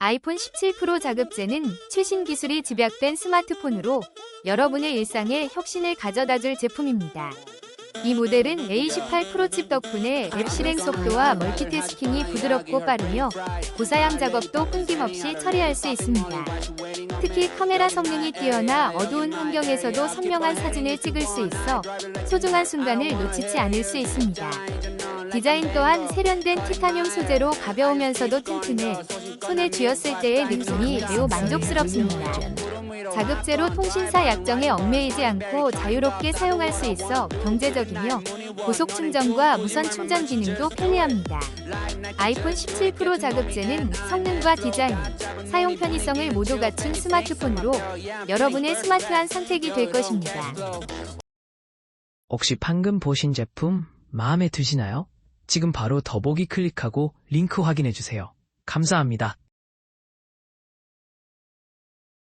아이폰 17 프로 자급제는 최신 기술이 집약된 스마트폰으로 여러분의 일상에 혁신을 가져다 줄 제품입니다. 이 모델은 A18 프로칩 덕분에 앱 실행 속도와 멀티태스킹이 부드럽고 빠르며 고사양 작업도 끊김없이 처리할 수 있습니다. 특히 카메라 성능이 뛰어나 어두운 환경에서도 선명한 사진을 찍을 수 있어 소중한 순간을 놓치지 않을 수 있습니다. 디자인 또한 세련된 티타늄 소재로 가벼우면서도 튼튼해 손에 쥐었을 때의 느낌이 매우 만족스럽습니다. 자급제로 통신사 약정에 얽매이지 않고 자유롭게 사용할 수 있어 경제적이며 고속 충전과 무선 충전 기능도 편리합니다. 아이폰 17 프로 자급제는 성능과 디자인, 사용 편의성을 모두 갖춘 스마트폰으로 여러분의 스마트한 선택이 될 것입니다. 혹시 방금 보신 제품 마음에 드시나요? 지금 바로 더보기 클릭하고 링크 확인해 주세요. 감사합니다.